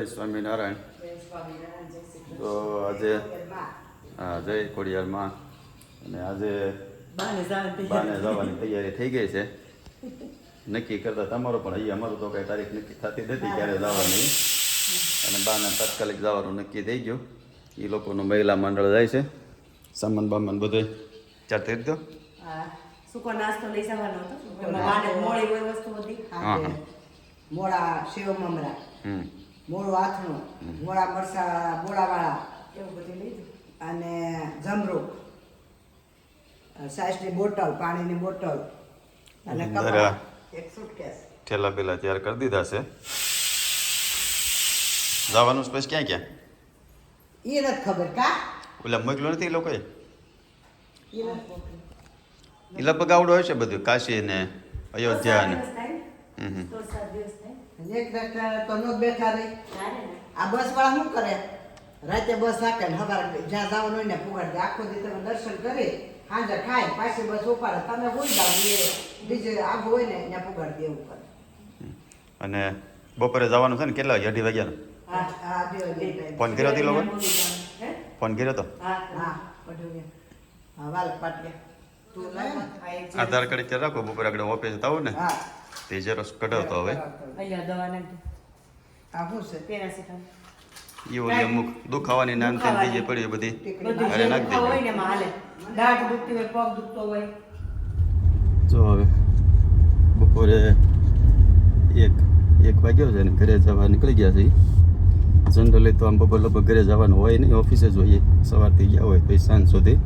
જય સ્વામિનારાયણ તો આજે હા જય ખોડિયારમાં અને આજે બાને જવાની તૈયારી થઈ ગઈ છે નક્કી કરતા તમારો પણ અહીંયા અમારું તો કઈ તારીખ નક્કી થતી નથી ક્યારે જવાની અને બાને તાત્કાલિક જવાનું નક્કી થઈ ગયું એ લોકોનું મહિલા મંડળ જાય છે સામાન બામાન બધું ચાર થઈ દો સૂકો નાસ્તો લઈ જવાનો હતો મોડી વસ્તુ હતી હા મોડા શિવ મમરા હમ મોળું આથણું મોળા મરસા મોળાવાળા એવું બધું લીધું અને જમરો. સાઈઝની બોટલ પાણીની બોટલ અને કપડા એક સુટકેસ ઠેલા પેલા તૈયાર કરી દીધા છે. જવાનું સ્પેસ ક્યાં ક્યાં? એ નથી ખબર કા? ઓલા મોકલો નથી એ લોકોએ એ લગભગ આવડો હોય છે બધું કાશી ને અયોધ્યા ને. હમ હમ. એક તો નો બેઠા રહી. આ બસ વાળા શું કરે? રાતે બસ રાખે ને સવારે જ્યાં જવાનું હોય ને પુગાડ દે આખો દી તમે દર્શન કરી. સાંજે ખાય પાછી બસ ઉપાડે. તમે જાવ બીજે હોય ને ત્યાં પુગાડ દે એવું અને બપોરે જવાનું છે ને કેટલા વાગે અઢી વાગ્યાનું. ફોન કર્યો હતી લોકો હે? ફોન કર્યો તો? હા હા પડ્યું ને હા વાલ પાટિયા. તું લઈ ને. આ એક આધાર કાર્ડ રાખો બપોરે આગળ ઓફિસ આવું ને. હા. તે ઝેરોક્સ કઢાવતો હવે. અહીંયા દવા નાખી આ હું છે? પેરાસિટામોલ એ ઓલી અમુક દુખાવાની નામ તેમ બીજે પડી બધી. બધું અરે નાખ દે હોય ને હાલે. દાઢ દુખતી હોય પગ દુખતો હોય. જો હવે બપોરે એક એક વાગ્યો છે ને ઘરે જવા નીકળી ગયા છે જનરલી તો આમ બપોર લગભગ ઘરે જવાનું હોય નહીં ઓફિસે જ હોઈએ. સવારથી ગયા હોય પછી સાંજ સુધી.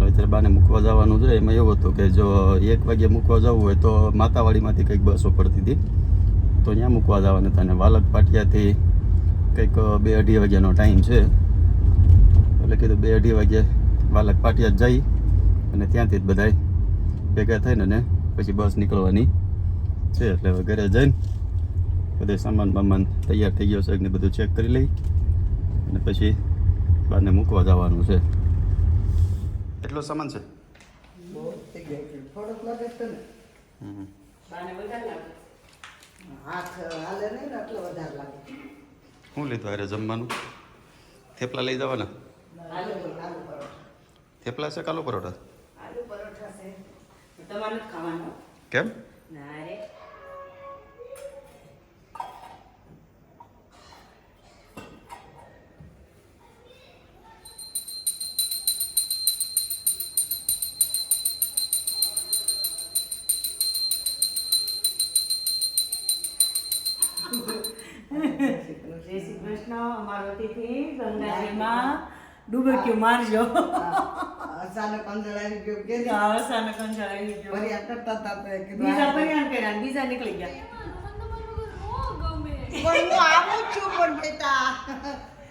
પણ અત્યારે બાને મૂકવા જવાનું છે, એમાં એવું હતું કે જો એક વાગે મૂકવા જવું હોય તો માતાવાડીમાંથી કંઈક બસો પડતી હતી. તો ત્યાં મૂકવા જવાના હતા અને વાલક પાટિયાથી કંઈક બે અઢી વાગ્યાનો ટાઈમ છે. એટલે કીધું બે અઢી વાગે વાલક પાટિયા જઈ અને ત્યાંથી જ બધાય ભેગા થઈને ને પછી બસ નીકળવાની છે. એટલે હવે ઘરે જઈને બધે સામાન બામાન તૈયાર થઈ ગયો છે ને બધું ચેક કરી લઈ અને પછી બારને મૂકવા જવાનું છે. એટલો સામાન છે? બહુ થઈ ગયું એટલે થોડુંક લાગે છે ને હમ. બાને વધારે લાગે. હાથ હાલે નહીં ને એટલે વધારે લાગે. શું લીધું અરે જમવાનું? થેપલા લઈ જવાના? થેપલા છે કાલો પરોઠા? આલુ પરોઠા છે. તમારે નથી ખાવાનું? કેમ? ડૂબક્યું મારજો. અચાનક આવી ગયું કે અવસાન કંટાળ આવી ગયો. ફરિયાદ કરતા હતા તો એ બીજા આ- પરિણામ કર્યા બીજા નીકળી ગયા. પણ હું આવું છું પણ બેટા.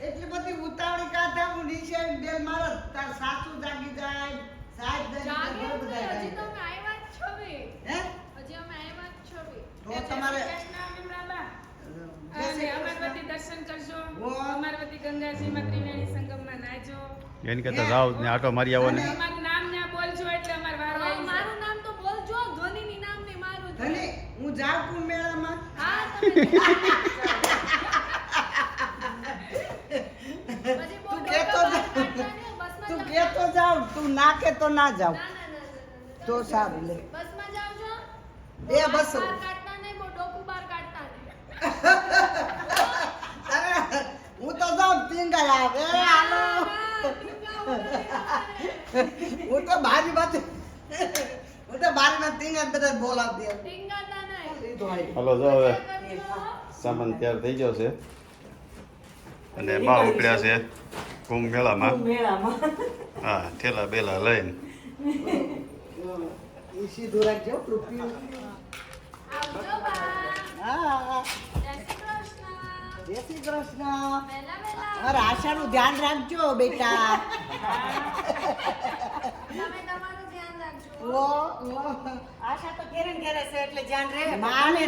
એટલી બધી ઉતાવળી કાઢા હું નીચે બેલ મારો તાર સાસુ જાગી જાય સાહેબ જાગી જાય, હજી તો અમે આવ્યા જ છો બે. હે? તો તમારે દર્શન કરજો. અમારવતી ગંગાજીમાં ત્રિવેણી નાહજો એની કરતા જાઓ ને આટો મારી આવો ને. અમારું નામ ત્યાં બોલજો એટલે અમાર વારો આવી મારું નામ તો બોલજો ધ્વનિની નામ ને મારું ધને હું જાઉં છું મેળામાં. હા તમે તું કેતો ડોકા તું કે તો જાવ તું ના કે તો ના જાવ. ના, ના, ના, ના, ના. તો સારું લે. બસમાં જાઓ છો? એ બસ. કાઢતા નહીં, બહુ ડોકું બહાર કાઢતા નહીં. હું તો જાઉં ટીંગાય આવે. હાલો હું તો બારી બાજુ હું તો બારી માં ટીંગા બધા બોલાવતી હલો જો હવે સામાન તૈયાર થઈ ગયો છે. અને બા ઉપડ્યા છે. કુંભ મેળામાં. હા ઠેલા બેલા લઈને. સીધું રાખજો. હા જય શ્રી કૃષ્ણ. બેટા. આશા ને ઘેરે છે એટલે ધ્યાન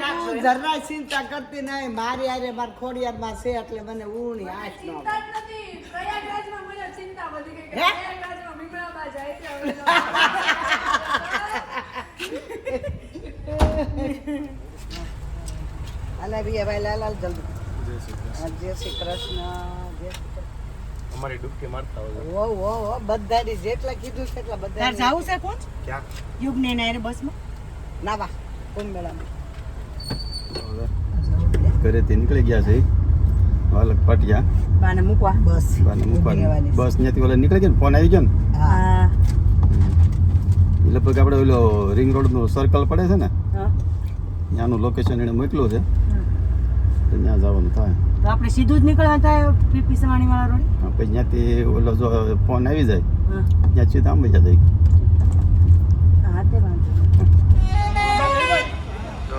રાખજો તું જરાય ચિંતા કરતી નહીં. મારી હારે માર ખોડિયારમાં છે એટલે મને ઊણી આશ નો. અલે ભી ભાઈ લાલ લાલ જલ્દી. જય શ્રી કૃષ્ણ. જય શ્રી અમારી ડૂબકી મારતા હોય ઓ ઓ ઓ બધાની જેટલા કીધું છે એટલા તાર બધા જાવું છે કોણ? ક્યાં? યુગ ને એના હારે બસમાં? નાવા કુંભ મેળામાં? ઘરેથી નીકળી ગયા છે. વાલક પાટિયા. બાને મૂકવા? બસ. બાને મૂકવાની. બસ ત્યાંથી ઓલા નીકળી ગયા ને ફોન આવી ગયો ને? હા. લગભગ આપણે ઓલો રિંગ રોડનું સર્કલ પડે છે ને? હા. ત્યાંનું લોકેશન એને મોકલ્યું છે. જવાનું થાય. તો આપણે સીધું જ નીકળવાનું થાય પીપી સવાણી વાળા રોડ? આપણે જ્યાંથી ત્યાંથી ઓલો જો ફોન આવી જાય ત્યાં સીધા આંબે જાય. હા તે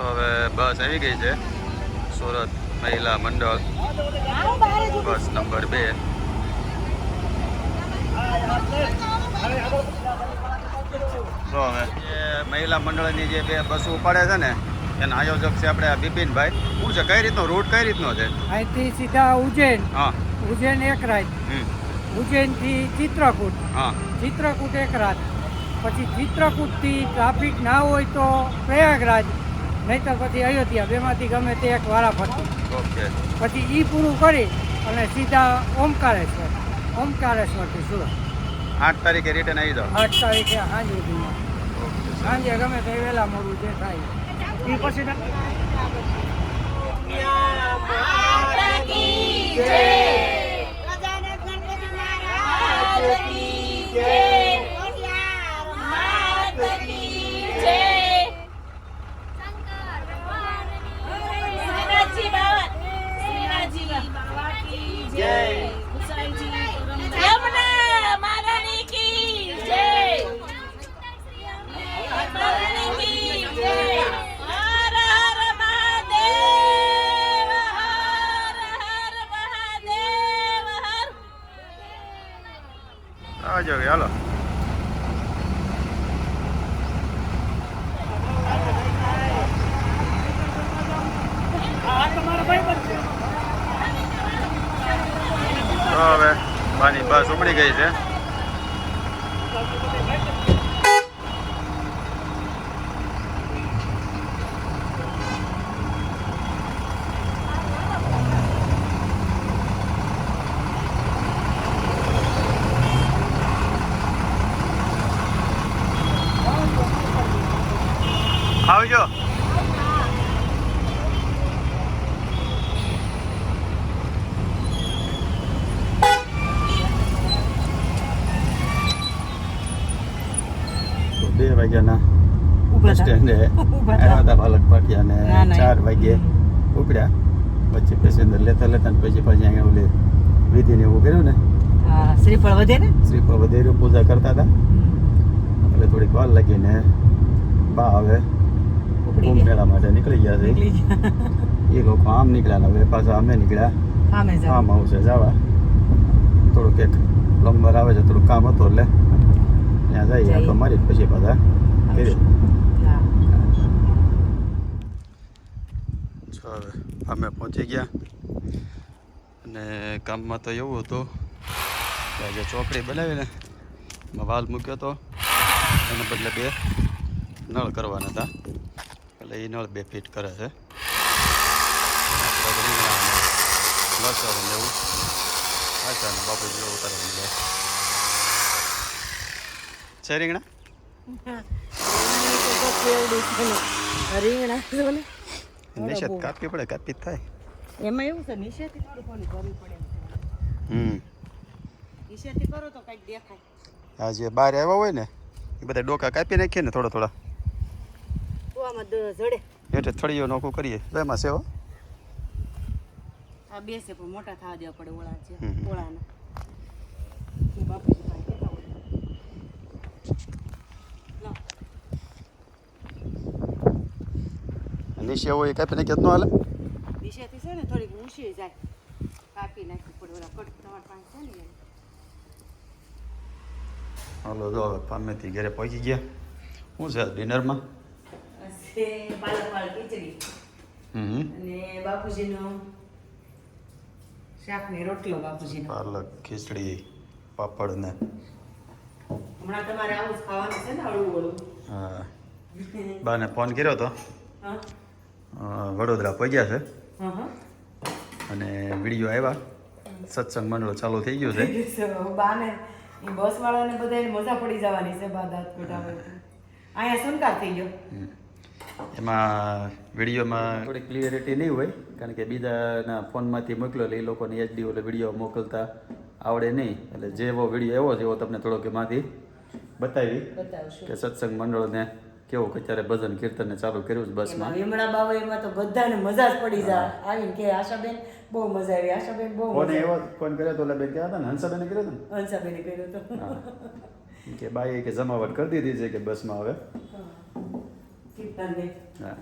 હવે બસ આવી ગઈ છે. સુરત મહિલા મંડળ. બસ નંબર બે. તો હવે એ મહિલા મંડળની જે બે બસો ઉપાડે છે ને એના આયોજક છે આપણે આ બિપિનભાઈ. શું છે? કઈ રીતનો? રૂટ કઈ રીતનો છે? અહીંથી સીધા ઉજ્જૈન. હા. ઉજ્જૈન એક રાત. હમ, ઉજ્જૈનથી ચિત્રકૂટ. હા. ચિત્રકૂટ એક રાત. પછી ચિત્રકૂટથી ટ્રાફિક ના હોય તો પ્રયાગરાજ નહીતર પછી અયોધ્યા. બેમાંથી ગમે તે એક વારાફરતી. ઓકે. પછી એ પૂરું કરી અને સીધા ઓમકારેશ્વર. ઓમકારેશ્વરથી સુરત. આઠ તારીખે રિટર્ન આવી જાઓ. આઠ તારીખે સાંજ સુધીમાં સાંજે ગમે તે વહેલા મોડું જે થાય. એ પછી ના- આવજો હાલો તો હવે પાણી બસ ઉપડી ગઈ છે બે વાગ્યાના બસ સ્ટેન્ડે. આવ્યા હતા પાટિયા ને ચાર વાગ્યે ઉપડ્યા. પછી પેસેન્જર લેતા લેતા ને પછી પછી અહીંયા ઓલે વિધિને એવું કર્યું ને. શ્રીફળ વધે ને? શ્રીફળ વધેરું પૂજા કરતા હતા. એટલે થોડીક વાર લાગીને બા હવે કુંભ મેળા માટે નીકળી ગયા છે. એ લોકો આમ નીકળ્યા ને હવે પાછા અમે નીકળ્યા. આમ આવશે જવા. થોડુંક એક પ્લમ્બર આવે છે થોડુંક કામ હતું એટલે ત્યાં જાય. આટો મારી પછી પાછા. છો હવે અમે પહોંચી ગયા. અને કામમાં તો એવું હતું કે જે ચોકડી બનાવીને એમાં વાલ મૂક્યો હતો એને બદલે બે નળ કરવાના હતા. એટલે એ નળ બે ફિટ કરે છે. લસણ ને એવું. અચ્છા ને બાપુ જેવું ઉતારવાનું છે રીંગણા? રીંગણા નિષેધ કાપવી પડે કાપી થાય. એમાં એવું છે નિશેથી થોડું કરવું પડે હમ. નિશેથી કરો તો કંઈક દેખાય. જે બહાર આવ્યા હોય ને એ બધા ડોકા કાપી નાખીએ ને થોડા થોડા. જડે. એટલે થળીઓ નોખું કરીએ. એમાં સેવા બેસે પણ મોટા થવા દેવા પડે ઓળા છે. ઓળાના એ બાપુજી પાસે કહેતા હોય. લાવ. નીચે હોય એ કાપી નાખી તો ન હાલે નિશેથી છે ને થોડીક ઊંચી જાય કાપી નાખી પડે ઓલા કટ તમારા પાસે છે ને. હાલો જો હવે પામેથી ઘરે પહોંચી ગયા શું છે ડિનરમાં છે પાલક વાળ ખીચડી હમ અને બાપુજીનો શાકને રોટલો બાપુજીનો પાલક ખીચડી પાપડ ને હમણાં તમારે આવું જ ખાવાનું છે ને હળવું હળવું હા બાને ફોન કર્યો હતો હા વડોદરા પહોંચ્યા છે. અને વીડિયો આવ્યા સત્સંગ મંડળ ચાલુ થઈ ગયું છે. બાને બસ વાળાને બધાને મજા પડી જવાની છે અહીંયા સંકાર થઈ ગયો. એમાં વિડીયોમાં થોડી ક્લિયરિટી નહીં હોય કારણ કે બીજાના ફોનમાંથી મોકલો એટલે એ લોકોને એચડી ઓલે વીડિયો મોકલતા આવડે નહીં. એટલે જેવો વીડિયો એવો છે એવો તમને થોડોક એમાંથી બતાવી કે સત્સંગ મંડળને કેવું કે અત્યારે ભજન કીર્તનને ચાલુ કર્યું છે બસમાં. વિમણા બાવા એમાં તો બધાને મજા જ પડી જાય. આવીને કે આશાબેન બહુ મજા આવી. આશાબેન બહુ કોને એવો ફોન કર્યો તો બેન કહેતા ને હંસાબેને કર્યો હતો ને? હંસાબેને કર્યો તો. કે બાઈએ કે જમાવટ કરી દીધી છે કે બસમાં હવે? કીર્તનને. હા.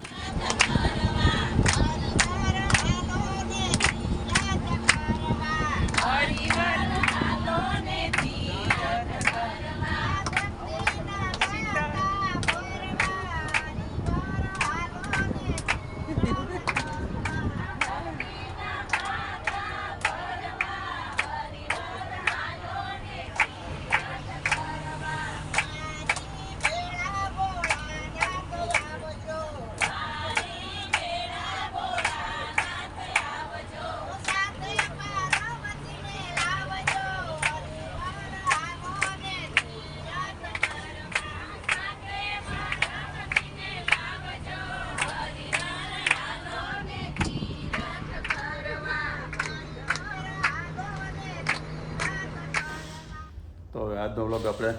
વ્લોગ આપણે.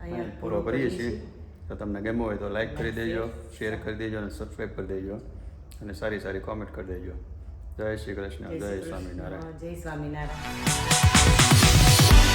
અહીંયા પૂરો કરીએ છીએ. તો તમને ગમ્યો હોય તો લાઈક કરી દેજો શેર કરી દેજો અને સબસ્ક્રાઈબ કરી દેજો. અને સારી સારી કોમેન્ટ કરી દેજો. જય શ્રી કૃષ્ણ જય સ્વામિનારાયણ. જય સ્વામિનારાયણ.